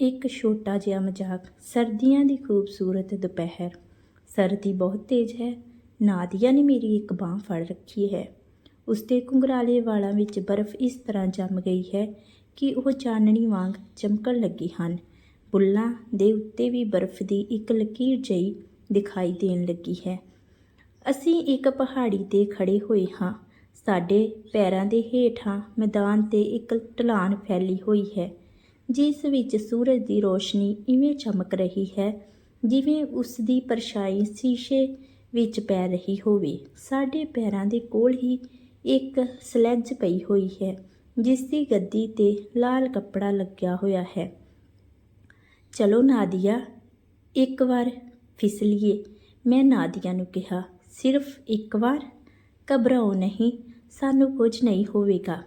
ਇੱਕ ਛੋਟਾ ਜਿਹਾ ਮਜ਼ਾਕ। ਸਰਦੀਆਂ ਦੀ ਖੂਬਸੂਰਤ ਦੁਪਹਿਰ। ਸਰਦੀ ਬਹੁਤ ਤੇਜ਼ ਹੈ। ਨਾਦੀਆ ਨੇ ਮੇਰੀ ਇੱਕ ਬਾਹ ਫੜ ਰੱਖੀ ਹੈ। ਉਸਦੇ ਘੁੰਗਰਾਲੇ ਵਾਲਾਂ ਵਿੱਚ ਬਰਫ਼ ਇਸ ਤਰ੍ਹਾਂ ਜੰਮ ਗਈ ਹੈ ਕਿ ਉਹ ਚਾਨਣੀ ਵਾਂਗ ਚਮਕਣ ਲੱਗੇ ਹਨ। ਬੁੱਲਾਂ ਦੇ ਉੱਤੇ ਵੀ ਬਰਫ਼ ਦੀ ਇੱਕ ਲਕੀਰ ਜਿਹੀ ਦਿਖਾਈ ਦੇਣ ਲੱਗੀ ਹੈ। ਅਸੀਂ ਇੱਕ ਪਹਾੜੀ ਤੇ ਖੜੇ ਹੋਏ ਹਾਂ। ਸਾਡੇ ਪੈਰਾਂ ਦੇ ਹੇਠਾਂ ਮੈਦਾਨ ਤੇ ਇੱਕ ਢਲਾਨ ਫੈਲੀ ਹੋਈ ਹੈ। ਜਿਸ ਵਿੱਚ ਸੂਰਜ ਦੀ ਰੋਸ਼ਨੀ ਇਵੇਂ ਚਮਕ ਰਹੀ ਹੈ, ਜਿਵੇਂ ਉਸ ਦੀ ਪਰਛਾਈ ਸ਼ੀਸ਼ੇ ਵਿੱਚ ਪੈ ਰਹੀ ਹੋਵੇ। ਸਾਡੇ ਪੈਰਾਂ ਦੇ ਕੋਲ ਹੀ ਇੱਕ ਸਲੈਜ ਪਈ ਹੋਈ ਹੈ, ਜਿਸ ਦੀ ਗੱਦੀ ਤੇ ਲਾਲ ਕੱਪੜਾ ਲੱਗਿਆ ਹੋਇਆ ਹੈ। ਚਲੋ ਨਾਦੀਆ, ਇੱਕ ਵਾਰ ਫਿਸਲੀਏ ਮੈਂ ਨਾਦੀਆ ਨੂੰ ਕਿਹਾ। ਸਿਰਫ ਇੱਕ ਵਾਰ? ਘਬਰਾਓ ਨਹੀਂ, ਸਾਨੂੰ ਕੁਝ ਨਹੀਂ ਹੋਵੇਗਾ।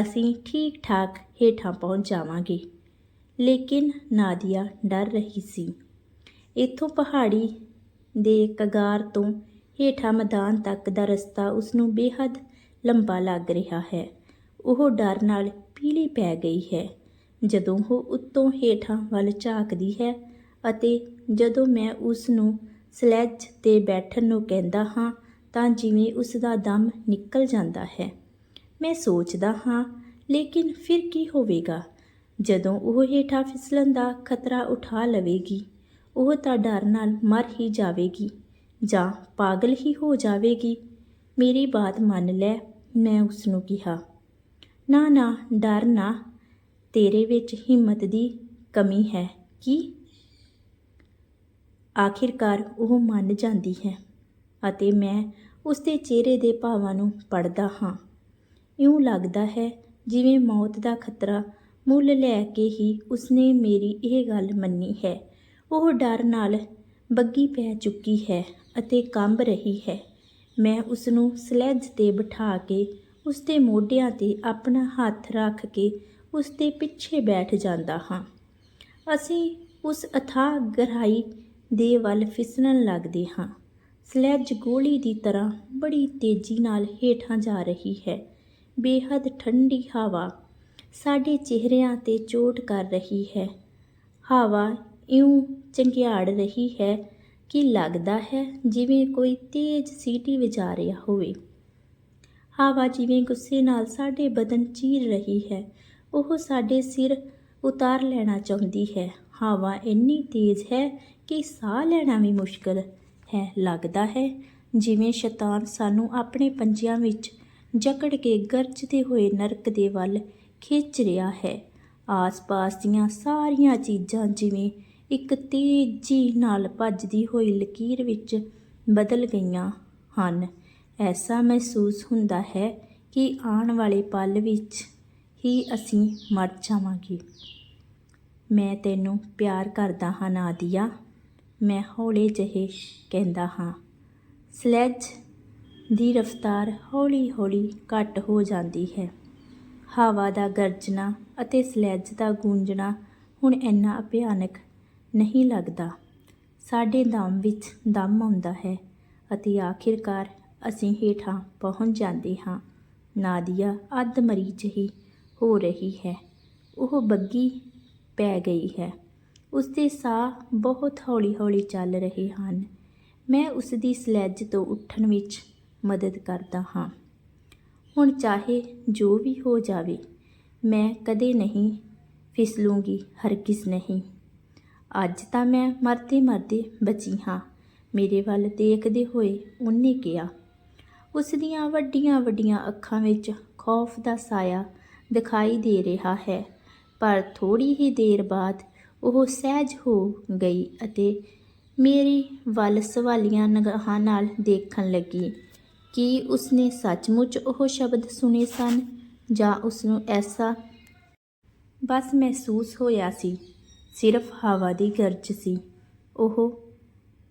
ਅਸੀਂ ਠੀਕ ਠਾਕ ਹੇਠਾਂ ਪਹੁੰਚ ਜਾਵਾਂਗੇ। ਲੇਕਿਨ ਨਾਦੀਆ ਡਰ ਰਹੀ ਸੀ। ਇੱਥੋਂ ਪਹਾੜੀ ਦੇ ਕਗਾਰ ਤੋਂ ਹੇਠਾਂ ਮੈਦਾਨ ਤੱਕ ਦਾ ਰਸਤਾ ਉਸ ਨੂੰ ਬੇਹੱਦ ਲੰਬਾ ਲੱਗ ਰਿਹਾ ਹੈ। ਉਹ ਡਰ ਨਾਲ ਪੀਲੀ ਪੈ ਗਈ ਹੈ। ਜਦੋਂ ਉਹ ਉੱਤੋਂ ਹੇਠਾਂ ਵੱਲ ਝਾਕਦੀ ਹੈ ਅਤੇ ਜਦੋਂ ਮੈਂ ਉਸ ਨੂੰ ਸਲੈਜ ਤੇ ਬੈਠਣ ਨੂੰ ਕਹਿੰਦਾ ਹਾਂ ਤਾਂ ਜਿਵੇਂ ਉਸ ਦਾ ਦਮ ਨਿਕਲ ਜਾਂਦਾ ਹੈ। ਮੈਂ ਸੋਚਦਾ ਹਾਂ, ਲੇਕਿਨ ਫਿਰ ਕੀ ਹੋਵੇਗਾ? ਜਦੋਂ ਉਹ ਹੇਠਾਂ ਫਿਸਲਣ ਦਾ ਖਤਰਾ ਉਠਾ ਲਵੇਗੀ, ਉਹ ਤਾਂ ਡਰ ਨਾਲ ਮਰ ਹੀ ਜਾਵੇਗੀ ਜਾਂ ਪਾਗਲ ਹੀ ਹੋ ਜਾਵੇਗੀ। ਮੇਰੀ ਬਾਤ ਮੰਨ ਲੈ, ਮੈਂ ਉਸ ਨੂੰ ਕਿਹਾ। ਨਾ ਨਾ, ਡਰ ਨਾ। ਤੇਰੇ ਵਿੱਚ ਹਿੰਮਤ ਦੀ ਕਮੀ ਹੈ, ਕੀ? ਆਖਿਰਕਾਰ ਉਹ ਮੰਨ ਜਾਂਦੀ ਹੈ ਅਤੇ ਮੈਂ ਉਸਦੇ ਚਿਹਰੇ ਦੇ ਭਾਵਾਂ ਨੂੰ ਪੜਦਾ ਹਾਂ। ਇਉਂ ਲੱਗਦਾ ਹੈ ਜਿਵੇਂ ਮੌਤ ਦਾ ਖਤਰਾ ਮੁੱਲ ਲੈ ਕੇ ਹੀ ਉਸਨੇ ਮੇਰੀ ਇਹ ਗੱਲ ਮੰਨੀ ਹੈ। ਉਹ ਡਰ ਨਾਲ ਬੱਗੀ ਪੈ ਚੁੱਕੀ ਹੈ ਅਤੇ ਕੰਬ ਰਹੀ ਹੈ। ਮੈਂ ਉਸਨੂੰ ਸਲੈਜ ਤੇ ਬਿਠਾ ਕੇ ਉਸਦੇ ਮੋਢਿਆਂ ਤੇ ਆਪਣਾ ਹੱਥ ਰੱਖ ਕੇ ਉਸਦੇ ਪਿੱਛੇ ਬੈਠ ਜਾਂਦਾ ਹਾਂ। ਅਸੀਂ ਉਸ ਅਥਾਹ ਗਹਿਰਾਈ ਦੇ ਵੱਲ ਫਿਸਲਣ ਲੱਗਦੇ ਹਾਂ। ਸਲੈਜ ਗੋਲੀ ਦੀ ਤਰ੍ਹਾਂ ਬੜੀ ਤੇਜ਼ੀ ਨਾਲ ਹੇਠਾਂ ਜਾ ਰਹੀ ਹੈ। ਬੇਹੱਦ ਠੰਡੀ ਹਵਾ ਸਾਡੇ ਚਿਹਰਿਆਂ ਤੇ ਚੋਟ ਕਰ ਰਹੀ ਹੈ। ਹਵਾ ਇਉਂ ਚੰਗਿਆੜ ਰਹੀ ਹੈ ਕਿ ਲੱਗਦਾ ਹੈ ਜਿਵੇਂ ਕੋਈ ਤੇਜ਼ ਸੀਟੀ ਵਜਾ ਰਿਹਾ ਹੋਵੇ। ਹਵਾ ਜਿਵੇਂ ਗੁੱਸੇ ਨਾਲ ਸਾਡੇ ਬਦਨ ਚੀਰ ਰਹੀ ਹੈ, ਉਹ ਸਾਡੇ ਸਿਰ ਉਤਾਰ ਲੈਣਾ ਚਾਹੁੰਦੀ ਹੈ। ਹਵਾ ਇੰਨੀ ਤੇਜ਼ ਹੈ ਕਿ ਸਾਹ ਲੈਣਾ ਵੀ ਮੁਸ਼ਕਲ ਹੈ। ਲੱਗਦਾ ਹੈ ਜਿਵੇਂ ਸ਼ੈਤਾਨ ਸਾਨੂੰ ਆਪਣੇ ਪੰਜਿਆਂ ਵਿੱਚ ਜਕੜ ਕੇ ਗਰਜਦੇ ਹੋਏ ਨਰਕ ਦੇ ਵੱਲ ਖਿੱਚ ਰਿਹਾ ਹੈ। ਆਸ-ਪਾਸ ਦੀਆਂ ਸਾਰੀਆਂ ਚੀਜ਼ਾਂ ਜਿਵੇਂ ਇੱਕ ਤੇਜ਼ੀ ਨਾਲ ਭੱਜਦੀ ਹੋਈ ਲਕੀਰ ਵਿੱਚ ਬਦਲ ਗਈਆਂ ਹਨ। ਐਸਾ ਮਹਿਸੂਸ ਹੁੰਦਾ ਹੈ ਕਿ ਆਉਣ ਵਾਲੇ ਪਲ ਵਿੱਚ ਹੀ ਅਸੀਂ ਮਰ ਜਾਵਾਂਗੇ। ਮੈਂ ਤੈਨੂੰ ਪਿਆਰ ਕਰਦਾ ਹਾਂ, ਨਾਦੀਆ। ਮੈਂ ਹੌਲੇ ਜਿਹੇ ਕਹਿੰਦਾ ਹਾਂ, ਸਲੈਜ ਦੀ ਰਫ਼ਤਾਰ ਹੌਲੀ-ਹੌਲੀ ਘੱਟ ਹੋ ਜਾਂਦੀ ਹੈ। ਹਵਾ ਦਾ ਗਰਜਣਾ ਅਤੇ ਸਲੈਜ ਦਾ ਗੂੰਜਣਾ ਹੁਣ ਇੰਨਾ ਭਿਆਨਕ ਨਹੀਂ ਲੱਗਦਾ। ਸਾਡੇ ਦਮ ਵਿੱਚ ਦਮ ਆਉਂਦਾ ਹੈ ਅਤੇ ਆਖਿਰਕਾਰ ਅਸੀਂ ਹੇਠਾਂ ਪਹੁੰਚ ਜਾਂਦੇ ਹਾਂ। ਨਾਦੀਆ ਅੱਧ ਮਰੀ ਜਿਹੀ ਹੋ ਰਹੀ ਹੈ। ਉਹ ਬੱਗੀ ਪੈ ਗਈ ਹੈ। ਉਸਦੇ ਸਾਹ ਬਹੁਤ ਹੌਲੀ-ਹੌਲੀ ਚੱਲ ਰਹੇ ਹਨ। ਮੈਂ ਉਸਦੀ ਸਲੈਜ ਤੋਂ ਉੱਠਣ ਵਿੱਚ ਮਦਦ ਕਰਦਾ ਹਾਂ। ਹੁਣ ਚਾਹੇ ਜੋ ਵੀ ਹੋ ਜਾਵੇ, ਮੈਂ ਕਦੇ ਨਹੀਂ ਫਿਸਲੂੰਗੀ, ਹਰਗਿਜ਼ ਨਹੀਂ। ਅੱਜ ਤਾਂ ਮੈਂ ਮਰਦੇ ਮਰਦੇ ਬਚੀ ਹਾਂ। ਮੇਰੇ ਵੱਲ ਦੇਖਦੇ ਹੋਏ ਉਹਨੇ ਕਿਹਾ, ਉਸ ਦੀਆਂ ਵੱਡੀਆਂ ਵੱਡੀਆਂ ਅੱਖਾਂ ਵਿੱਚ ਖੌਫ ਦਾ ਸਾਇਆ ਦਿਖਾਈ ਦੇ ਰਿਹਾ ਹੈ, ਪਰ ਥੋੜੀ ਹੀ ਦੇਰ ਬਾਅਦ ਉਹ ਸਹਿਜ ਹੋ ਗਈ ਅਤੇ ਮੇਰੀ ਵੱਲ ਸਵਾਲੀਆਂ ਨਿਗਾਹਾਂ ਨਾਲ ਦੇਖਣ ਲੱਗੀ। ਕੀ ਉਸਨੇ ਸੱਚਮੁੱਚ ਉਹ ਸ਼ਬਦ ਸੁਣੇ ਸਨ ਜਾਂ ਉਸਨੂੰ ਐਸਾ ਬਸ ਮਹਿਸੂਸ ਹੋਇਆ ਸੀ? ਸਿਰਫ ਹਵਾ ਦੀ ਗਰਜ ਸੀ। ਉਹ,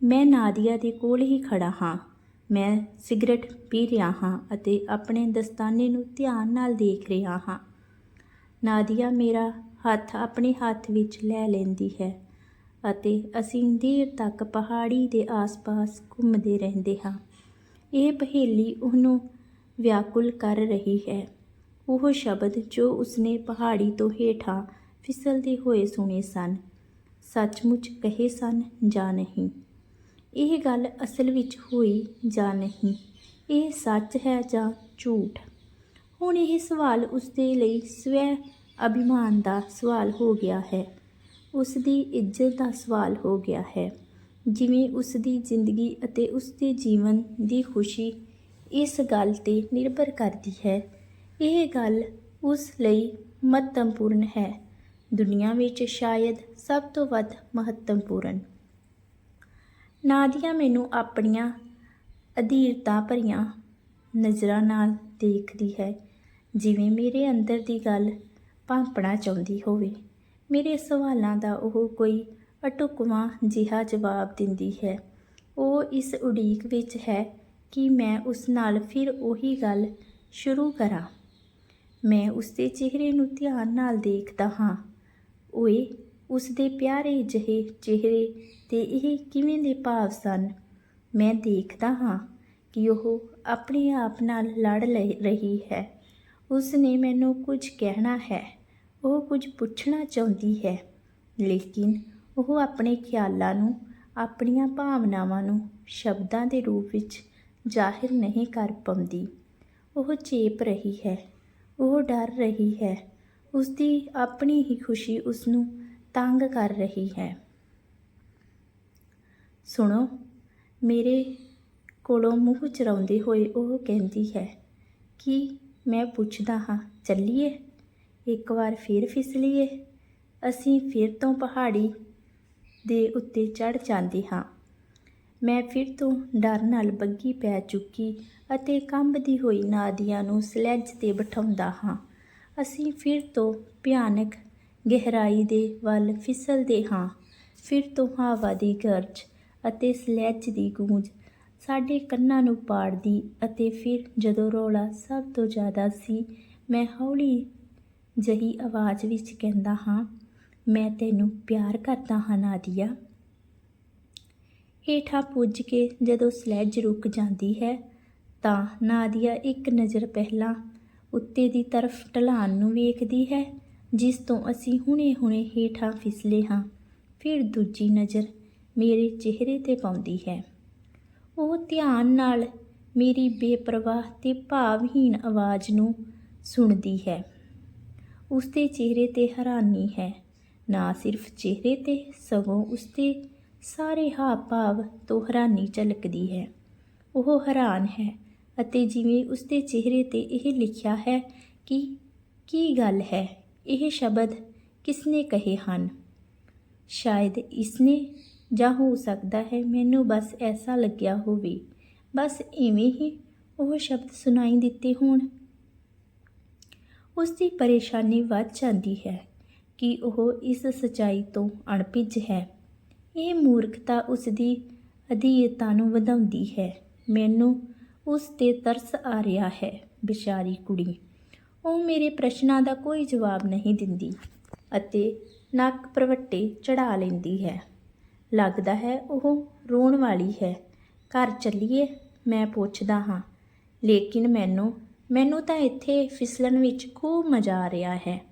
ਮੈਂ ਨਾਦੀਆ ਦੇ ਕੋਲ ਹੀ ਖੜਾ ਹਾਂ। ਮੈਂ ਸਿਗਰਟ ਪੀ ਰਿਹਾ ਹਾਂ ਅਤੇ ਆਪਣੇ ਦਸਤਾਨੇ ਨੂੰ ਧਿਆਨ ਨਾਲ ਦੇਖ ਰਿਹਾ ਹਾਂ। ਨਾਦੀਆ ਮੇਰਾ ਹੱਥ ਆਪਣੇ ਹੱਥ ਵਿੱਚ ਲੈ ਲੈਂਦੀ ਹੈ ਅਤੇ ਅਸੀਂ ਦੇਰ ਤੱਕ ਪਹਾੜੀ ਦੇ ਆਸ-ਪਾਸ ਘੁੰਮਦੇ ਰਹਿੰਦੇ ਹਾਂ। ਇਹ ਪਹੇਲੀ ਉਹਨੂੰ ਵਿਆਕੁਲ ਕਰ ਰਹੀ ਹੈ। ਉਹ ਸ਼ਬਦ ਜੋ ਉਸਨੇ ਪਹਾੜੀ ਤੋਂ ਹੇਠਾਂ ਫਿਸਲਦੇ ਹੋਏ ਸੁਣੇ ਸਨ, ਸੱਚਮੁੱਚ ਕਹੇ ਸਨ, ਜਾਂ ਨਹੀਂ। ਇਹ ਗੱਲ ਅਸਲ ਵਿੱਚ ਹੋਈ ਜਾਂ ਨਹੀਂ, ਇਹ ਸੱਚ ਹੈ ਜਾਂ ਝੂਠ? ਹੁਣ ਇਹ ਸਵਾਲ ਉਸਦੇ ਲਈ ਸਵੈ ਅਭਿਮਾਨ ਦਾ ਸਵਾਲ ਹੋ ਗਿਆ ਹੈ। ਉਸ ਦੀ ਇੱਜ਼ਤ ਦਾ ਸਵਾਲ ਹੋ ਗਿਆ ਹੈ। ਜਿਵੇਂ ਉਸ ਦੀ ਜ਼ਿੰਦਗੀ ਅਤੇ ਉਸ ਦੇ ਜੀਵਨ ਦੀ ਖੁਸ਼ੀ ਇਸ ਗੱਲ ਤੇ ਨਿਰਭਰ ਕਰਦੀ ਹੈ। ਇਹ ਗੱਲ ਉਸ ਲਈ ਮਹੱਤਵਪੂਰਨ ਹੈ। ਦੁਨੀਆ ਵਿੱਚ ਸ਼ਾਇਦ ਸਭ ਤੋਂ ਵੱਧ ਮਹੱਤਵਪੂਰਨ। ਨਾਦੀਆ ਮੈਨੂੰ ਆਪਣੀਆਂ ਅਧੀਰਤਾ ਭਰੀਆਂ ਨਜ਼ਰਾਂ ਨਾਲ ਦੇਖਦੀ ਹੈ। ਜਿਵੇਂ ਮੇਰੇ ਅੰਦਰ ਦੀ ਗੱਲ ਭਾਂਪਣਾ ਚਾਹੁੰਦੀ ਹੋਵੇ। ਮੇਰੇ ਸਵਾਲਾਂ ਦਾ ਉਹ ਕੋਈ ਅਟੁਕਵਾਂ ਜਿਹਾ ਜਵਾਬ ਦਿੰਦੀ ਹੈ। ਉਹ ਇਸ ਉਡੀਕ ਵਿੱਚ ਹੈ ਕਿ ਮੈਂ ਉਸ ਨਾਲ ਫਿਰ ਉਹੀ ਗੱਲ ਸ਼ੁਰੂ ਕਰਾਂ। ਮੈਂ ਉਸ ਦੇ ਚਿਹਰੇ ਨੂੰ ਧਿਆਨ ਨਾਲ ਦੇਖਦਾ ਹਾਂ। ਓਏ ਉਸ ਦੇ ਪਿਆਰੇ ਜਿਹੇ ਚਿਹਰੇ ਤੇ ਇਹ ਕਿਵੇਂ ਦੇ ਭਾਵ ਸਨ? ਮੈਂ ਦੇਖਦਾ ਹਾਂ ਕਿ ਉਹ ਆਪਣੇ ਆਪ ਨਾਲ ਲੜ ਲੈ- ਰਹੀ ਹੈ। ਉਸ ਨੇ ਮੈਨੂੰ ਕੁਝ ਕਹਿਣਾ ਹੈ। ਉਹ ਕੁਝ ਪੁੱਛਣਾ ਚਾਹੁੰਦੀ ਹੈ। ਲੇਕਿਨ ਉਹ ਆਪਣੇ ਖਿਆਲਾਂ ਨੂੰ, ਆਪਣੀਆਂ ਭਾਵਨਾਵਾਂ ਨੂੰ ਸ਼ਬਦਾਂ ਦੇ ਰੂਪ ਵਿੱਚ ਜ਼ਾਹਿਰ ਨਹੀਂ ਕਰ ਪਾਉਂਦੀ। ਉਹ ਚੇਪ ਰਹੀ ਹੈ, ਉਹ ਡਰ ਰਹੀ ਹੈ ਉਸ ਦੀ ਆਪਣੀ ਹੀ ਖੁਸ਼ੀ ਉਸ ਨੂੰ ਤੰਗ ਕਰ ਰਹੀ ਹੈ। ਸੁਣੋ, ਮੇਰੇ ਕੋਲੋਂ ਮੂੰਹ ਚਰਾਉਂਦੇ ਹੋਏ ਉਹ ਕਹਿੰਦੀ ਹੈ ਕਿ ਮੈਂ ਪੁੱਛਦਾ ਹਾਂ, ਚੱਲੀਏ? ਇੱਕ ਵਾਰ ਫਿਰ ਫਿਸਲੀਏ ਅਸੀਂ ਫਿਰ ਤੋਂ ਪਹਾੜੀ ਦੇ ਉੱਤੇ ਚੜ ਜਾਂਦੇ ਹਾਂ। ਮੈਂ ਫਿਰ ਤੋਂ ਡਰ ਨਾਲ ਬੱਗੀ ਪੈ ਚੁੱਕੀ ਅਤੇ ਕੰਬਦੀ ਹੋਈ ਨਾਦੀਆਂ ਨੂੰ ਸਲੈਜ ਤੇ ਬਿਠਾਉਂਦਾ ਹਾਂ। ਅਸੀਂ ਫਿਰ ਤੋਂ ਭਿਆਨਕ ਗਹਿਰਾਈ ਦੇ ਵੱਲ ਫਿਸਲਦੇ ਹਾਂ। ਫਿਰ ਤੋਂ ਹਵਾ ਦੀ ਗਰਜ ਅਤੇ ਸਲੈਜ ਦੀ ਗੂੰਜ ਸਾਡੇ ਕੰਨਾਂ ਨੂੰ ਪਾੜਦੀ ਅਤੇ ਫਿਰ ਜਦੋਂ ਰੌਲਾ ਸਭ ਤੋਂ ਜ਼ਿਆਦਾ ਸੀ, ਮੈਂ ਹੌਲੀ ਜਹੀ ਆਵਾਜ਼ ਵਿੱਚ ਕਹਿੰਦਾ ਹਾਂ ਮੈਂ ਤੈਨੂੰ ਪਿਆਰ ਕਰਦਾ ਹਾਂ, ਨਾਦੀਆ। ਹੇਠਾਂ ਪੁੱਜ ਕੇ ਜਦੋਂ ਸਲੈਜ ਰੁਕ ਜਾਂਦੀ ਹੈ, ਤਾਂ ਨਾਦੀਆ ਇੱਕ ਨਜ਼ਰ ਪਹਿਲਾਂ ਉੱਤੇ ਦੀ ਤਰਫ ਢਲਾਨ ਨੂੰ ਵੇਖਦੀ ਹੈ, ਜਿਸ ਤੋਂ ਅਸੀਂ ਹੁਣੇ-ਹੁਣੇ ਹੇਠਾਂ ਫਿਸਲੇ ਹਾਂ। ਫਿਰ ਦੂਜੀ ਨਜ਼ਰ ਮੇਰੇ ਚਿਹਰੇ ਤੇ ਪਾਉਂਦੀ ਹੈ। ਉਹ ਧਿਆਨ ਨਾਲ ਮੇਰੀ ਬੇਪਰਵਾਹ ਤੇ ਭਾਵਹੀਣ ਆਵਾਜ਼ ਨੂੰ ਸੁਣਦੀ ਹੈ। ਉਸ ਦੇ ਚਿਹਰੇ ਤੇ ਹੈਰਾਨੀ ਹੈ। ਨਾ ਸਿਰਫ ਚਿਹਰੇ ਤੇ, ਸਗੋਂ ਉਸ ਸਾਰੇ ਹਾਵ-ਭਾਵ ਤੋਂ ਹੈਰਾਨੀ ਝਲਕਦੀ ਹੈ। ਉਹ ਹੈਰਾਨ ਹੈ ਅਤੇ ਜਿਵੇਂ ਉਸਦੇ ਚਿਹਰੇ ਤੇ ਇਹ ਲਿਖਿਆ ਹੈ ਕਿ ਕੀ ਗੱਲ ਹੈ, ਇਹ ਸ਼ਬਦ ਕਿਸਨੇ ਕਹੇ ਹਨ? ਸ਼ਾਇਦ ਇਸਨੇ, ਜਾਂ ਹੋ ਸਕਦਾ ਹੈ ਮੈਨੂੰ ਬਸ ਐਸਾ ਲੱਗਿਆ ਹੋਵੇ। ਬਸ ਇਵੇਂ ਹੀ ਉਹ ਸ਼ਬਦ ਸੁਣਾਈ ਦਿੱਤੇ ਹੋਣ। ਉਸ ਦੀ ਪਰੇਸ਼ਾਨੀ ਵੱਧ ਜਾਂਦੀ ਹੈ। ਕਿ ਉਹ ਇਸ ਸਚਾਈ ਤੋਂ ਅਣਪਿੱਜ ਹੈ। ਇਹ ਮੂਰਖਤਾ ਉਸ ਦੀ ਅਧੀਰਤਾ ਨੂੰ ਵਧਾਉਂਦੀ ਹੈ। ਮੈਨੂੰ ਉਸ ਤੇ ਤਰਸ ਆ ਰਿਹਾ ਹੈ ਵਿਚਾਰੀ ਕੁੜੀ। ਉਹ ਮੇਰੇ ਪ੍ਰਸ਼ਨਾਂ ਦਾ ਕੋਈ ਜਵਾਬ ਨਹੀਂ ਦਿੰਦੀ ਅਤੇ ਨੱਕ ਪ੍ਰਵੱਟੇ ਚੜਾ ਲੈਂਦੀ ਹੈ। ਲੱਗਦਾ ਹੈ ਉਹ ਰੋਣ ਵਾਲੀ ਹੈ। ਘਰ ਚੱਲੀਏ, ਮੈਂ ਪੁੱਛਦਾ ਹਾਂ। ਲੇਕਿਨ ਮੈਨੂੰ ਮੈਨੂੰ ਤਾਂ ਇੱਥੇ ਫਿਸਲਣ ਵਿੱਚ ਖੂਬ ਮਜ਼ਾ ਆ ਰਿਹਾ ਹੈ।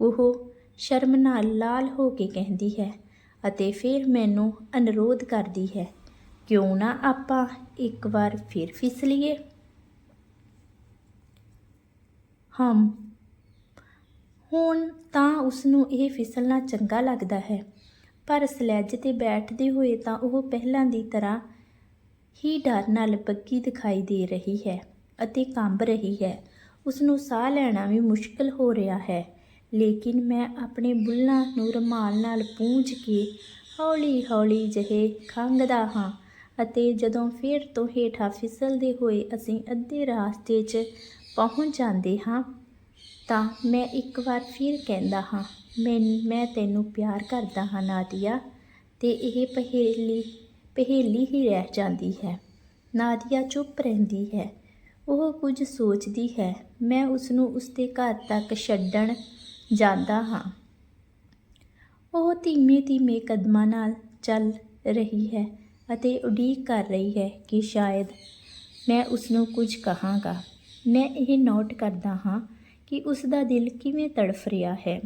ਉਹ ਸ਼ਰਮ ਨਾਲ ਲਾਲ ਹੋ ਕੇ ਕਹਿੰਦੀ ਹੈ ਅਤੇ ਫਿਰ ਮੈਨੂੰ ਅਨੁਰੋਧ ਕਰਦੀ ਹੈ, ਕਿਉਂ ਨਾ ਆਪਾਂ ਇੱਕ ਵਾਰ ਫਿਰ ਫਿਸਲੀਏ ਹਮ, ਹੁਣ ਤਾਂ ਉਸ ਨੂੰ ਇਹ ਫਿਸਲਣਾ ਚੰਗਾ ਲੱਗਦਾ ਹੈ, ਪਰ ਸਲੈਜ ਤੇ ਬੈਠਦੇ ਹੋਏ ਤਾਂ ਉਹ ਪਹਿਲਾਂ ਦੀ ਤਰ੍ਹਾਂ ਹੀ ਡਰ ਨਾਲ ਬੱਗੀ ਦਿਖਾਈ ਦੇ ਰਹੀ ਹੈ ਅਤੇ ਕੰਬ ਰਹੀ ਹੈ। ਉਸ ਨੂੰ ਸਾਹ ਲੈਣਾ ਵੀ ਮੁਸ਼ਕਲ ਹੋ ਰਿਹਾ ਹੈ। ਲੇਕਿਨ ਮੈਂ ਆਪਣੇ ਬੁੱਲ੍ਹਾਂ ਨੂੰ ਰੁਮਾਲ ਨਾਲ ਪੂੰਝ ਕੇ ਹੌਲੀ-ਹੌਲੀ ਜਿਹੇ ਖੰਘਦਾ ਹਾਂ ਅਤੇ ਜਦੋਂ ਫਿਰ ਤੋਂ ਹੇਠਾਂ ਫਿਸਲਦੇ ਹੋਏ ਅਸੀਂ ਅੱਧੇ ਰਾਸਤੇ 'ਚ ਪਹੁੰਚ ਜਾਂਦੇ ਹਾਂ, ਤਾਂ ਮੈਂ ਇੱਕ ਵਾਰ ਫਿਰ ਕਹਿੰਦਾ ਹਾਂ ਮੈਂ ਮੈਂ ਤੈਨੂੰ ਪਿਆਰ ਕਰਦਾ ਹਾਂ, ਨਾਦੀਆ। ਤੇ ਇਹ ਪਹੇਲੀ ਪਹੇਲੀ ਹੀ ਰਹਿ ਜਾਂਦੀ ਹੈ। ਨਾਦੀਆ ਚੁੱਪ ਰਹਿੰਦੀ ਹੈ। ਉਹ ਕੁਝ ਸੋਚਦੀ ਹੈ। ਮੈਂ ਉਸ ਨੂੰ ਉਸ ਦੇ ਘਰ ਤੱਕ ਛੱਡਣ ਜਾਂਦਾ ਹਾਂ। ਉਹ ਧੀਮੇ-ਧੀਮੇ ਕਦਮਾਂ ਨਾਲ ਚੱਲ ਰਹੀ ਹੈ ਅਤੇ ਉਡੀਕ ਕਰ ਰਹੀ ਹੈ ਕਿ ਸ਼ਾਇਦ ਮੈਂ ਉਸ ਨੂੰ ਕੁਝ ਕਹਾਂਗਾ। ਮੈਂ ਇਹ ਨੋਟ ਕਰਦਾ ਹਾਂ ਕਿ ਉਸ ਦਾ ਦਿਲ ਕਿਵੇਂ ਤੜਫ ਰਿਹਾ ਹੈ।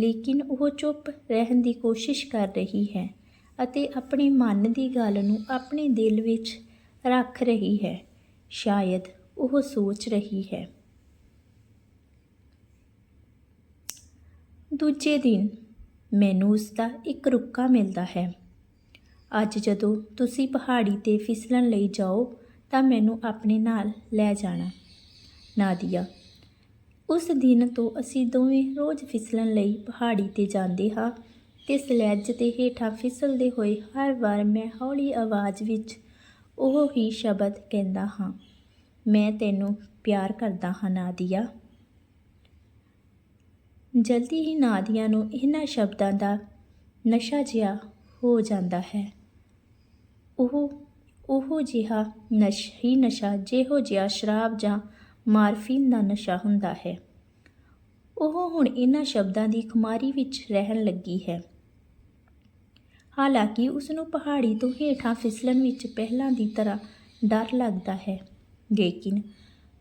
ਲੇਕਿਨ ਉਹ ਚੁੱਪ ਰਹਿਣ ਦੀ ਕੋਸ਼ਿਸ਼ ਕਰ ਰਹੀ ਹੈ ਅਤੇ ਆਪਣੇ ਮਨ ਦੀ ਗੱਲ ਨੂੰ ਆਪਣੇ ਦਿਲ ਵਿੱਚ ਰੱਖ ਰਹੀ ਹੈ। ਸ਼ਾਇਦ ਉਹ ਸੋਚ ਰਹੀ ਹੈ। ਦੂਜੇ ਦਿਨ ਮੈਨੂੰ ਉਸ ਦਾ ਇੱਕ ਰੁੱਕਾ ਮਿਲਦਾ ਹੈ। ਅੱਜ ਜਦੋਂ ਤੁਸੀਂ ਪਹਾੜੀ ਤੇ ਫਿਸਲਣ ਲਈ ਜਾਓ, ਤਾਂ ਮੈਨੂੰ ਆਪਣੇ ਨਾਲ ਲੈ ਜਾਣਾ। ਨਾਦੀਆ, ਉਸ ਦਿਨ ਤੋਂ ਅਸੀਂ ਦੋਵੇਂ ਰੋਜ਼ ਫਿਸਲਣ ਲਈ ਪਹਾੜੀ ਤੇ ਜਾਂਦੇ ਹਾਂ। ਤੇ ਸਲੈਜ ਤੇ ਹੇਠਾਂ ਫਿਸਲਦੇ ਹੋਏ ਹਰ ਵਾਰ ਮੈਂ ਹੌਲੀ ਆਵਾਜ਼ ਵਿੱਚ ਉਹ ਹੀ ਸ਼ਬਦ ਕਹਿੰਦਾ ਹਾਂ। ਮੈਂ ਤੈਨੂੰ ਪਿਆਰ ਕਰਦਾ ਹਾਂ, ਨਾਦੀਆ। ਜਲਦੀ ਹੀ ਨਾਦੀਆ ਨੂੰ ਇਹਨਾਂ ਸ਼ਬਦਾਂ ਦਾ ਨਸ਼ਾ ਜਿਹਾ ਹੋ ਜਾਂਦਾ ਹੈ। ਉਹ ਉਹ ਜਿਹਾ ਨਸ਼ੀ ਨਸ਼ਾ, ਜਿਹੋ ਜਿਹਾ ਸ਼ਰਾਬ ਜਾਂ ਮਾਰਫੀਨ ਦਾ ਨਸ਼ਾ ਹੁੰਦਾ ਹੈ। ਉਹ ਹੁਣ ਇਹਨਾਂ ਸ਼ਬਦਾਂ ਦੀ ਖੁਮਾਰੀ ਵਿੱਚ ਰਹਿਣ ਲੱਗੀ ਹੈ। ਹਾਲਾਂਕਿ ਉਸ ਨੂੰ ਪਹਾੜੀ ਤੋਂ ਹੇਠਾਂ ਫਿਸਲਣ ਵਿੱਚ ਪਹਿਲਾਂ ਦੀ ਤਰ੍ਹਾਂ ਡਰ ਲੱਗਦਾ ਹੈ। ਲੇਕਿਨ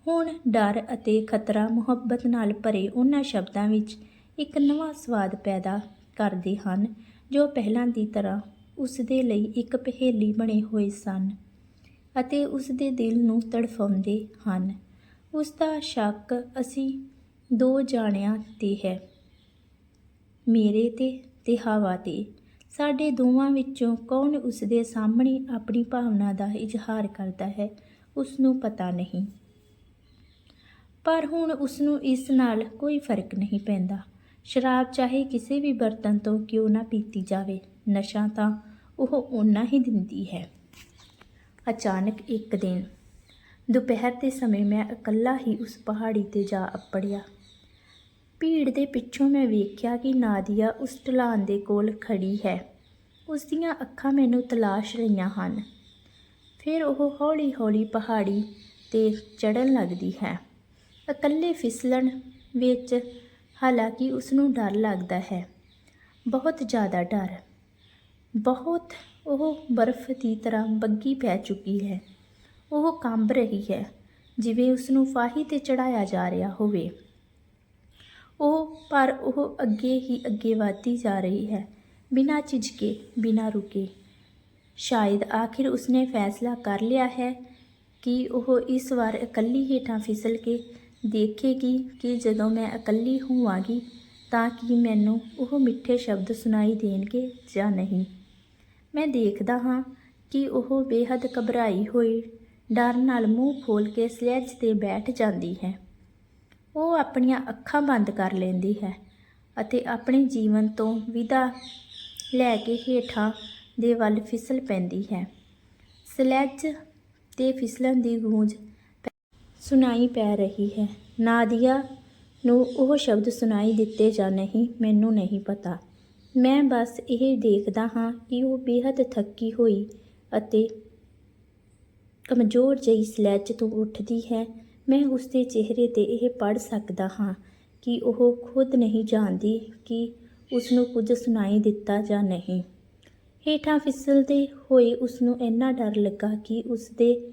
ਹੁਣ ਡਰ ਅਤੇ ਖਤਰਾ, ਮੁਹੱਬਤ ਨਾਲ ਭਰੇ ਉਹਨਾਂ ਸ਼ਬਦਾਂ ਵਿੱਚ ਇੱਕ ਨਵਾਂ ਸਵਾਦ ਪੈਦਾ ਕਰਦੇ ਹਨ, ਜੋ ਪਹਿਲਾਂ ਦੀ ਤਰ੍ਹਾਂ ਉਸ ਦੇ ਲਈ ਇੱਕ ਪਹੇਲੀ ਬਣੇ ਹੋਏ ਸਨ ਅਤੇ ਉਸ ਦੇ ਦਿਲ ਨੂੰ ਤੜਫਾਉਂਦੇ ਹਨ। ਉਸ ਦਾ ਸ਼ੱਕ ਅਸੀਂ ਦੋ ਜਾਣਿਆਂ ਤੇ ਹੈ। ਮੇਰੇ ਤੇ ਤੇ ਹਵਾ ਤੇ। ਸਾਡੇ ਦੋਵਾਂ ਵਿੱਚੋਂ ਕੌਣ ਉਸ ਦੇ ਸਾਹਮਣੇ ਆਪਣੀ ਭਾਵਨਾ ਦਾ ਇਜ਼ਹਾਰ ਕਰਦਾ ਹੈ ਉਸ ਨੂੰ ਪਤਾ ਨਹੀਂ। ਪਰ ਹੁਣ ਉਸ ਨੂੰ ਇਸ ਨਾਲ ਕੋਈ ਫ਼ਰਕ ਨਹੀਂ ਪੈਂਦਾ। ਸ਼ਰਾਬ ਚਾਹੇ ਕਿਸੇ ਵੀ ਬਰਤਨ ਤੋਂ ਕਿਉਂ ਨਾ ਪੀਤੀ ਜਾਵੇ, ਨਸ਼ਾ ਤਾਂ ਉਹ ਓਨਾ ਹੀ ਦਿੰਦੀ ਹੈ। ਅਚਾਨਕ ਇੱਕ ਦਿਨ, ਦੁਪਹਿਰ ਦੇ ਸਮੇਂ ਮੈਂ ਇਕੱਲਾ ਹੀ ਉਸ ਪਹਾੜੀ ਤੇ ਜਾ ਅੱਪੜਿਆ। ਭੀੜ ਦੇ ਪਿੱਛੋਂ ਮੈਂ ਵੇਖਿਆ ਕਿ ਨਾਦੀਆ ਉਸ ਢਲਾਨ ਦੇ ਕੋਲ ਖੜੀ ਹੈ। ਉਸ ਦੀਆਂ ਅੱਖਾਂ ਮੈਨੂੰ ਤਲਾਸ਼ ਰਹੀਆਂ ਹਨ। ਫਿਰ ਉਹ ਹੌਲੀ-ਹੌਲੀ ਪਹਾੜੀ ਤੇ ਚੜਨ ਲੱਗਦੀ ਹੈ। ਇਕੱਲੇ ਫਿਸਲਣ ਵਿੱਚ ਹਾਲਾਂਕਿ ਉਸ ਨੂੰ ਡਰ ਲੱਗਦਾ ਹੈ। ਬਹੁਤ ਜ਼ਿਆਦਾ ਡਰ। ਬਹੁਤ ਉਹ ਬਰਫ਼ ਦੀ ਤਰ੍ਹਾਂ ਬੱਗੀ ਪੈ ਚੁੱਕੀ ਹੈ। ਉਹ ਕੰਬ ਰਹੀ ਹੈ, ਜਿਵੇਂ ਉਸ ਨੂੰ ਫਾਹੀ ਤੇ ਚੜਾਇਆ ਜਾ ਰਿਹਾ ਹੋਵੇ। ਉਹ, ਪਰ ਉਹ ਅੱਗੇ ਹੀ ਅੱਗੇ ਵਧਦੀ ਜਾ ਰਹੀ ਹੈ, ਬਿਨਾਂ ਝਿਜਕੇ, ਬਿਨਾਂ ਰੁਕੇ। ਸ਼ਾਇਦ ਆਖਿਰ ਉਸਨੇ ਫੈਸਲਾ ਕਰ ਲਿਆ ਹੈ ਕਿ ਉਹ ਇਸ ਵਾਰ ਇਕੱਲੀ ਹੇਠਾਂ ਫਿਸਲ ਕੇ ਦੇਖੇਗੀ ਕਿ ਜਦੋਂ ਮੈਂ ਇਕੱਲੀ ਹੋਵਾਂਗੀ ਤਾਂ ਕਿ ਮੈਨੂੰ ਉਹ ਮਿੱਠੇ ਸ਼ਬਦ ਸੁਣਾਈ ਦੇਣਗੇ ਜਾਂ ਨਹੀਂ? ਮੈਂ ਦੇਖਦਾ ਹਾਂ ਕਿ ਉਹ ਬੇਹੱਦ ਘਬਰਾਈ ਹੋਈ, ਡਰ ਨਾਲ ਮੂੰਹ ਖੋਲ ਕੇ ਸਲੈਜ ਤੇ ਬੈਠ ਜਾਂਦੀ ਹੈ। ਉਹ ਆਪਣੀਆਂ ਅੱਖਾਂ ਬੰਦ ਕਰ ਲੈਂਦੀ ਹੈ ਅਤੇ ਆਪਣੇ ਜੀਵਨ ਤੋਂ ਵਿਦਾ ਲੈ ਕੇ ਹੇਠਾਂ ਦੇ ਵੱਲ ਫਿਸਲ ਪੈਂਦੀ ਹੈ। ਸਲੈਜ ਤੇ ਫਿਸਲਣ ਦੀ ਗੂੰਜ ਸੁਣਾਈ ਪੈ ਰਹੀ ਹੈ। ਨਾਦੀਆ ਨੂੰ ਉਹ ਸ਼ਬਦ ਸੁਣਾਈ ਦਿੱਤੇ ਜਾਂ ਨਹੀਂ, ਮੈਨੂੰ ਨਹੀਂ ਪਤਾ। ਮੈਂ ਬਸ ਇਹ ਦੇਖਦਾ ਹਾਂ ਕਿ ਉਹ ਬੇਹੱਦ ਥੱਕੀ ਹੋਈ ਅਤੇ ਕਮਜ਼ੋਰ ਜਿਹੀ ਸਲੈਜ ਤੋਂ ਉੱਠਦੀ ਹੈ। ਮੈਂ ਉਸ ਦੇ ਚਿਹਰੇ ਤੇ ਇਹ ਪੜ ਸਕਦਾ ਹਾਂ ਕਿ ਉਹ ਖੁਦ ਨਹੀਂ ਜਾਣਦੀ ਕਿ ਉਸ ਨੂੰ ਕੁਝ ਸੁਣਾਈ ਦਿੱਤਾ ਜਾਂ ਨਹੀਂ। ਹੇਠਾਂ ਫਿਸਲਦੇ ਹੋਏ ਉਸ ਨੂੰ ਇੰਨਾ ਡਰ ਲੱਗਾ ਕਿ ਉਸ ਦੇ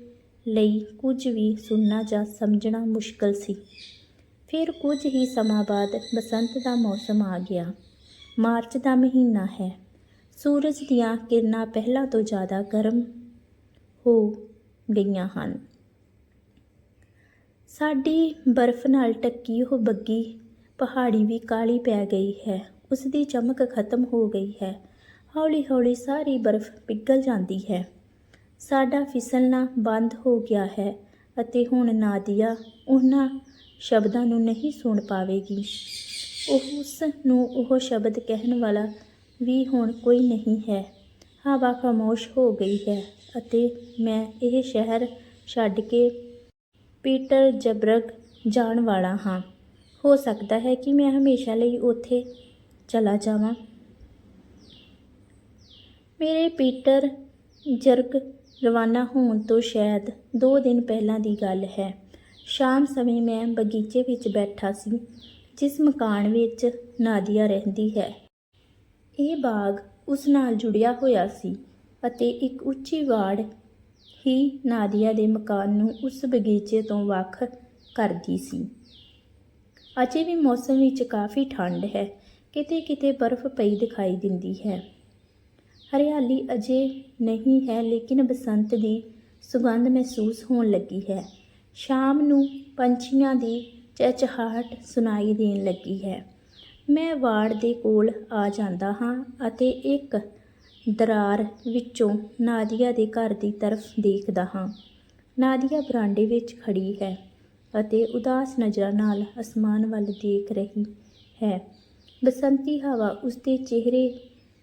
ਲਈ ਕੁਝ ਵੀ ਸੁਣਨਾ ਜਾਂ ਸਮਝਣਾ ਮੁਸ਼ਕਲ ਸੀ। ਫਿਰ ਕੁਝ ਹੀ ਸਮਾਂ ਬਾਅਦ ਬਸੰਤ ਦਾ ਮੌਸਮ ਆ ਗਿਆ। ਮਾਰਚ ਦਾ ਮਹੀਨਾ ਹੈ। ਸੂਰਜ ਦੀਆਂ ਕਿਰਨਾਂ ਪਹਿਲਾਂ ਤੋਂ ਜ਼ਿਆਦਾ ਗਰਮ ਹੋ ਗਈਆਂ ਹਨ। ਸਾਡੀ ਬਰਫ਼ ਨਾਲ ਢੱਕੀ ਉਹ ਬੱਗੀ ਪਹਾੜੀ ਵੀ ਕਾਲੀ ਪੈ ਗਈ ਹੈ। ਉਸ ਦੀ ਚਮਕ ਖਤਮ ਹੋ ਗਈ ਹੈ। ਹੌਲੀ-ਹੌਲੀ ਸਾਰੀ ਬਰਫ਼ ਪਿਘਲ ਜਾਂਦੀ ਹੈ। ਸਾਡਾ ਫਿਸਲਣਾ ਬੰਦ ਹੋ ਗਿਆ ਹੈ ਅਤੇ ਹੁਣ ਨਾਦੀਆ ਉਹਨਾਂ ਸ਼ਬਦਾਂ ਨੂੰ ਨਹੀਂ ਸੁਣ ਪਾਵੇਗੀ। ਉਹ ਉਸ ਨੂੰ ਉਹ ਸ਼ਬਦ ਕਹਿਣ ਵਾਲਾ ਵੀ ਹੁਣ ਕੋਈ ਨਹੀਂ ਹੈ। ਹਵਾ ਖਾਮੋਸ਼ ਹੋ ਗਈ ਹੈ ਅਤੇ ਮੈਂ ਇਹ ਸ਼ਹਿਰ ਛੱਡ ਕੇ ਪੀਟਰ ਜਬਰਗ ਜਾਣ ਵਾਲਾ ਹਾਂ। ਹੋ ਸਕਦਾ ਹੈ ਕਿ ਮੈਂ ਹਮੇਸ਼ਾ ਲਈ ਉੱਥੇ ਚਲਾ ਜਾਵਾਂ। ਮੇਰੇ ਪੀਟਰ ਜਰਗ ਰਵਾਨਾ ਹੋਣ ਤੋਂ ਸ਼ਾਇਦ 2 ਦਿਨ ਪਹਿਲਾਂ ਦੀ ਗੱਲ ਹੈ। ਸ਼ਾਮ ਸਮੇਂ ਮੈਂ ਬਗੀਚੇ ਵਿੱਚ ਬੈਠਾ ਸੀ, ਜਿਸ ਮਕਾਨ ਵਿੱਚ ਨਾਦੀਆ ਰਹਿੰਦੀ ਹੈ। ਇਹ ਬਾਗ ਉਸ ਨਾਲ ਜੁੜਿਆ ਹੋਇਆ ਸੀ ਅਤੇ ਇੱਕ ਉੱਚੀ ਵਾੜ ਹੀ ਨਾਦੀਆ ਦੇ ਮਕਾਨ ਨੂੰ ਉਸ ਬਗੀਚੇ ਤੋਂ ਵੱਖ ਕਰਦੀ ਸੀ। ਅਜੇ ਵੀ ਮੌਸਮ ਵਿੱਚ ਕਾਫੀ ਠੰਡ ਹੈ ਕਿਤੇ ਕਿਤੇ ਬਰਫ਼ ਪਈ ਦਿਖਾਈ ਦਿੰਦੀ ਹੈ। ਹਰਿਆਲੀ ਅਜੇ ਨਹੀਂ ਹੈ, ਲੇਕਿਨ ਬਸੰਤ ਦੀ ਸੁਗੰਧ ਮਹਿਸੂਸ ਹੋਣ ਲੱਗੀ ਹੈ। ਸ਼ਾਮ ਨੂੰ ਪੰਛੀਆਂ ਦੀ ਚਹਿਚਹਾਹਟ ਸੁਣਾਈ ਦੇਣ ਲੱਗੀ ਹੈ। ਮੈਂ ਵਾੜ ਦੇ ਕੋਲ ਆ ਜਾਂਦਾ ਹਾਂ ਅਤੇ ਇੱਕ ਦਰਾਰ ਵਿੱਚੋਂ ਨਾਦੀਆ ਦੇ ਘਰ ਦੀ ਤਰਫ ਦੇਖਦਾ ਹਾਂ। ਨਾਦੀਆ ਬਰਾਂਡੇ ਵਿੱਚ ਖੜੀ ਹੈ ਅਤੇ ਉਦਾਸ ਨਜ਼ਰਾਂ ਨਾਲ ਅਸਮਾਨ ਵੱਲ ਦੇਖ ਰਹੀ ਹੈ। ਬਸੰਤੀ ਹਵਾ ਉਸਦੇ ਚਿਹਰੇ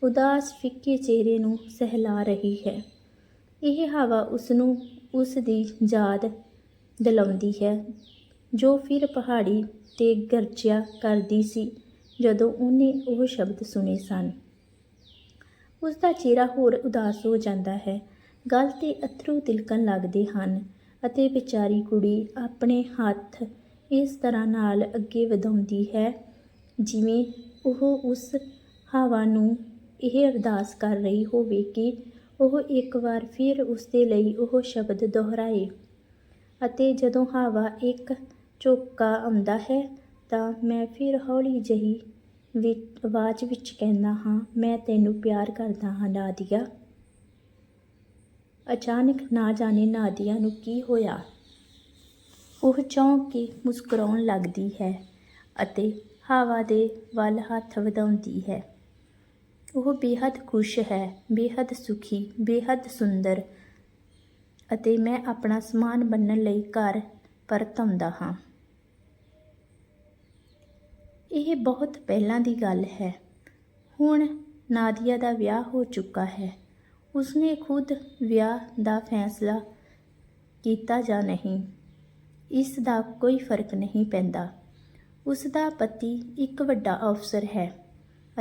ਉਦਾਸ ਫਿੱਕੇ ਚਿਹਰੇ ਨੂੰ ਸਹਿਲਾ ਰਹੀ ਹੈ। ਇਹ ਹਵਾ ਉਸ ਨੂੰ ਉਸ ਦੀ ਯਾਦ ਦਿਲਾਉਂਦੀ ਹੈ, ਜੋ ਫਿਰ ਪਹਾੜੀ ਤੇ ਗਰਜਿਆ ਕਰਦੀ ਸੀ ਜਦੋਂ ਉਹਨੇ ਉਹ ਸ਼ਬਦ ਸੁਣੇ ਸਨ। ਉਸ ਦਾ ਚਿਹਰਾ ਹੋਰ ਉਦਾਸ ਹੋ ਜਾਂਦਾ ਹੈ। ਗਲ ਤੇ ਅਥਰੂ ਤਿਲਕਣ ਲੱਗਦੇ ਹਨ ਅਤੇ ਵਿਚਾਰੀ ਕੁੜੀ ਆਪਣੇ ਹੱਥ ਇਸ ਤਰ੍ਹਾਂ ਨਾਲ ਅੱਗੇ ਵਧਾਉਂਦੀ ਹੈ, ਜਿਵੇਂ ਉਹ ਉਸ ਹਵਾ ਨੂੰ ਇਹ ਅਰਦਾਸ ਕਰ ਰਹੀ ਹੋਵੇ ਕਿ ਉਹ ਇੱਕ ਵਾਰ ਫਿਰ ਉਸ ਦੇ ਲਈ ਉਹ ਸ਼ਬਦ ਦੁਹਰਾਏ। ਅਤੇ ਜਦੋਂ ਹਵਾ ਇੱਕ ਝੋਕਾ ਆਉਂਦਾ ਹੈ, ਤਾਂ ਮੈਂ ਫਿਰ ਹੌਲੀ ਜਿਹੀ ਵਿੱਚ, ਆਵਾਜ਼ ਵਿੱਚ ਕਹਿੰਦਾ ਹਾਂ, ਮੈਂ ਤੈਨੂੰ ਪਿਆਰ ਕਰਦਾ ਹਾਂ, ਨਾਦੀਆ। ਅਚਾਨਕ ਨਾ ਜਾਣੇ ਨਾਦੀਆ ਨੂੰ ਕੀ ਹੋਇਆ? ਉਹ ਚੌਂਕ ਕੇ ਮੁਸਕਰਾਉਣ ਲੱਗਦੀ ਹੈ ਅਤੇ ਹਵਾ ਦੇ ਵੱਲ ਹੱਥ ਵਧਾਉਂਦੀ ਹੈ। ਉਹ ਬੇਹੱਦ ਖੁਸ਼ ਹੈ, ਬੇਹੱਦ ਸੁਖੀ, ਬੇਹੱਦ ਸੁੰਦਰ ਅਤੇ ਮੈਂ ਆਪਣਾ ਸਮਾਨ ਬੰਨਣ ਲਈ ਘਰ ਪਰਤ ਆਉਂਦਾ ਹਾਂ। ਇਹ ਬਹੁਤ ਪਹਿਲਾਂ ਦੀ ਗੱਲ ਹੈ। ਹੁਣ ਨਾਦੀਆ ਦਾ ਵਿਆਹ ਹੋ ਚੁੱਕਾ ਹੈ। ਉਸਨੇ ਖੁਦ ਵਿਆਹ ਦਾ ਫੈਸਲਾ ਕੀਤਾ ਜਾਂ ਨਹੀਂ, ਇਸ ਦਾ ਕੋਈ ਫ਼ਰਕ ਨਹੀਂ ਪੈਂਦਾ। ਉਸ ਦਾ ਪਤੀ ਇੱਕ ਵੱਡਾ ਅਫਸਰ ਹੈ।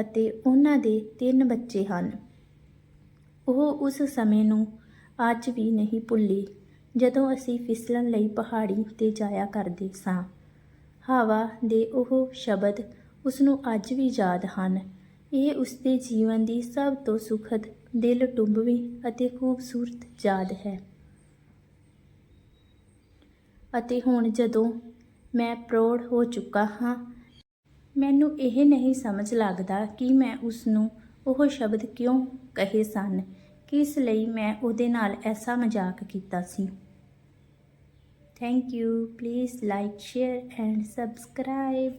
ਅਤੇ ਉਹਨਾਂ ਦੇ ਤਿੰਨ ਬੱਚੇ ਹਨ। ਉਹ ਉਸ ਸਮੇਂ ਨੂੰ ਅੱਜ ਵੀ ਨਹੀਂ ਭੁੱਲੀ, ਜਦੋਂ ਅਸੀਂ ਫਿਸਲਣ ਲਈ ਪਹਾੜੀ ਤੇ ਜਾਇਆ ਕਰਦੇ ਸਾਂ। ਹਵਾ ਦੇ ਉਹ ਸ਼ਬਦ ਉਸ ਨੂੰ ਅੱਜ ਵੀ ਯਾਦ ਹਨ। ਇਹ ਉਸ ਦੇ ਜੀਵਨ ਦੀ ਸਭ ਤੋਂ ਸੁਖਦ, ਦਿਲ ਟੁੰਬਵੀਂ ਅਤੇ ਖੂਬਸੂਰਤ ਯਾਦ ਹੈ। ਅਤੇ ਹੁਣ ਜਦੋਂ ਮੈਂ ਪ੍ਰੌੜ ਹੋ ਚੁੱਕਾ ਹਾਂ ਮੈਨੂੰ ਇਹ ਨਹੀਂ ਸਮਝ ਲੱਗਦਾ ਕਿ ਮੈਂ ਉਸ ਨੂੰ ਉਹ ਸ਼ਬਦ ਕਿਉਂ ਕਹੇ ਸਨ, ਕਿਸ ਲਈ ਮੈਂ ਉਹਦੇ ਨਾਲ ਐਸਾ ਮਜ਼ਾਕ ਕੀਤਾ ਸੀ। Thank you please like share and subscribe